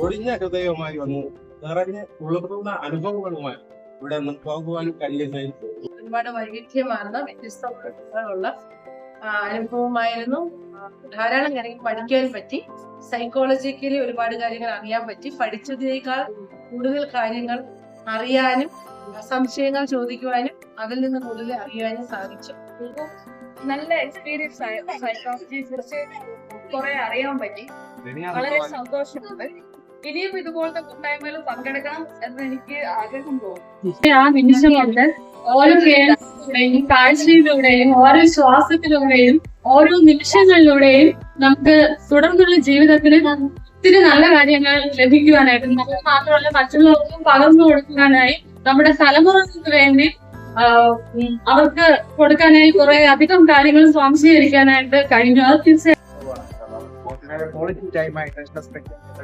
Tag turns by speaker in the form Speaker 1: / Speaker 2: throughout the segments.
Speaker 1: ഒഴിഞ്ഞ ഹൃദയവുമായി വന്നു. നിറഞ്ഞ് ഉളർന്ന അനുഭവങ്ങളുമായി ഇവിടെ നിന്ന് പോകുവാനും കഴിയുന്നതിന്
Speaker 2: ഒരുപാട് വൈവിധ്യമാർന്ന വ്യത്യസ്തമായിട്ടുള്ള ആ, അനുഭവമായിരുന്നു. ധാരാളം കാര്യങ്ങൾ പഠിക്കാൻ പറ്റി. സൈക്കോളജിക്കലി ഒരുപാട് കാര്യങ്ങൾ അറിയാൻ പറ്റി. പഠിച്ചതിനേക്കാൾ കൂടുതൽ കാര്യങ്ങൾ അറിയാനും സംശയങ്ങൾ ചോദിക്കുവാനും അതിൽ നിന്ന് കൂടുതൽ അറിയാനും സാധിച്ചു.
Speaker 3: നല്ല എക്സ്പീരിയൻസ് ആയിരുന്നു സൈക്കോളജിയെ കുറിച്ച് കുറെ അറിയാൻ പറ്റി. വളരെ സന്തോഷമുണ്ട്. ഇനിയും ഇതുപോലത്തെ കൂട്ടായ്മയിൽ പങ്കെടുക്കണം എന്ന് എനിക്ക് ആഗ്രഹം തോന്നുന്നു.
Speaker 4: ഓരോ കേരളത്തിലൂടെയും കാഴ്ചയിലൂടെയും ഓരോ ശ്വാസത്തിലൂടെയും ഓരോ നിമിഷങ്ങളിലൂടെയും നമുക്ക് തുടർന്നുള്ള ജീവിതത്തിന് ഒത്തിരി നല്ല കാര്യങ്ങൾ ലഭിക്കുവാനായിട്ട് നമുക്ക് മാത്രമല്ല മറ്റുള്ളവർക്കും പകർന്നു കൊടുക്കുവാനായി നമ്മുടെ തലമുറകൾക്ക് വേണ്ടി അവർക്ക് കൊടുക്കാനായി കുറെ അധികം കാര്യങ്ങൾ സ്വാംശീകരിക്കാനായിട്ട് കഴിഞ്ഞു. അത് തീർച്ചയായും
Speaker 5: ക്വാളിറ്റി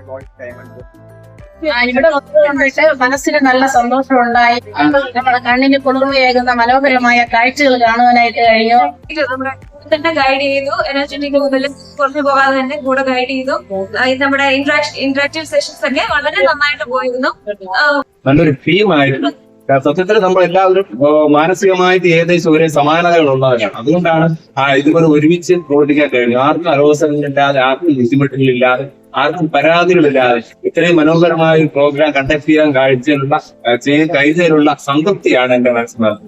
Speaker 5: ക്വാളിറ്റി
Speaker 2: ഇവിടെ വന്നിട്ട് മനസ്സിന് നല്ല സന്തോഷം ഉണ്ടായി നമ്മുടെ കണ്ണിന് കുളിർമയേകുന്ന മനോഹരമായ കാഴ്ചകൾ കാണുവാനായിട്ട് കഴിഞ്ഞു.
Speaker 3: തന്നെ ഗൈഡ് ചെയ്തു. എനർജറ്റിക് മുതൽ കുറഞ്ഞു പോകാതെ തന്നെ കൂടെ ഗൈഡ് ചെയ്തു. നമ്മുടെ ഇന്ററാക്ടീവ് സെഷൻസ് ഒക്കെ വളരെ നന്നായിട്ട് പോയിരുന്നു.
Speaker 1: നല്ലൊരു തീമായിരുന്നു സത്യത്തിൽ നമ്മൾ എല്ലാവരും മാനസികമായിട്ട് ഏകദേശം ഒരേ സമാനതകൾ ഉള്ളവരാണ് അതുകൊണ്ടാണ് ആ ഇതുപോലെ ഒരുമിച്ച് പ്രവർത്തിക്കാൻ കഴിഞ്ഞു ആർക്കും അലോസരങ്ങളില്ലാതെ ആർക്കും ബുദ്ധിമുട്ടുകളില്ലാതെ ആർക്കും പരാതികളില്ലാതെ ഇത്രയും മനോഹരമായ ഒരു പ്രോഗ്രാം കണ്ടക്ട് ചെയ്യാൻ കാഴ്ചയുള്ള ആ, ചെയ്യാൻ കഴിഞ്ഞതിലുള്ള സംതൃപ്തിയാണ് എന്റെ മനസ്സിലാക്കുന്നത്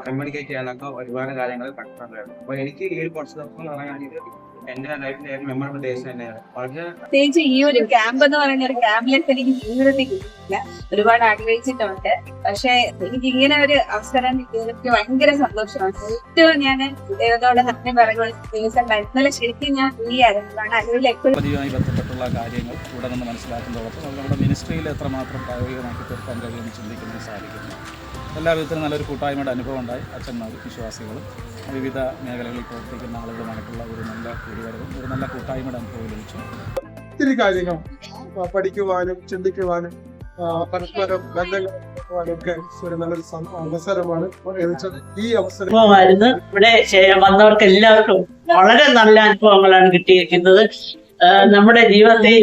Speaker 5: കമ്മ്യൂണിക്കേറ്റ് ചെയ്യാനൊക്കെ ഒരുപാട് കാര്യങ്ങൾ പഠിച്ചിട്ടുണ്ടായിരുന്നു അപ്പൊ എനിക്ക് ഈ ഒരു കുറച്ച് ദിവസം എന്ന് എന്റെ ലൈഫിൽ ഏറ്റവും മെമ്മറബിൾ ഡേയ്സ് തന്നെയാണ് വളരെ
Speaker 3: പ്രത്യേകിച്ച് ഈ ഒരു ക്യാമ്പ് എന്ന് പറയുന്ന ഒരു ക്യാമ്പിലേക്ക് എനിക്ക് ജീവിതത്തിൽ കിട്ടിയില്ല ഒരുപാട് ആഗ്രഹിച്ചിട്ടുണ്ട്. പക്ഷെ എനിക്ക് ഇങ്ങനെ ഒരു അവസരം എനിക്ക് ഭയങ്കര സന്തോഷമാണ്. ഏറ്റവും ഞാൻ ദൈവത്തോട് നന്ദി പറയുന്ന ദിവസം ഇന്നലെ ശരിക്കും ഞാൻ ഫ്രീ ആയിരുന്നു.
Speaker 6: പദ്ധതിയുമായി ബന്ധപ്പെട്ടുള്ള കാര്യങ്ങൾ ഇവിടെ നിന്ന് മനസ്സിലാക്കുന്നതോടൊപ്പം അത് നമ്മുടെ മിനിസ്ട്രിയിൽ എത്രമാത്രം പ്രായോഗികമാക്കി തീർക്കാൻ കഴിയുമെന്ന് ചിന്തിക്കുന്നതിന് സാധിക്കുന്നു. എല്ലാ വിധത്തിലും നല്ലൊരു കൂട്ടായ്മയുടെ അനുഭവം ഉണ്ടായി. അച്ഛന്മാരും വിശ്വാസികളും വിവിധ മേഖലകളിൽ പ്രവർത്തിക്കുന്ന ആളുകളുമായിട്ടുള്ള ഒരു നല്ല കൂടിവരവും ഒരു നല്ല കൂട്ടായ്മയുടെ അനുഭവം ലഭിച്ചു.
Speaker 7: ഒത്തിരി കാര്യങ്ങൾ പഠിക്കുവാനും ചിന്തിക്കുവാനും പരസ്പരം ബന്ധങ്ങൾ ഒരു നല്ലൊരു അവസരമാണ് എന്ന് ഈ
Speaker 8: അവസരമായിരുന്നു ഇവിടെ വന്നവർക്ക് എല്ലാവർക്കും വളരെ നല്ല അനുഭവങ്ങളാണ് കിട്ടിയിരിക്കുന്നത്. നമ്മുടെ ജീവിതത്തിൽ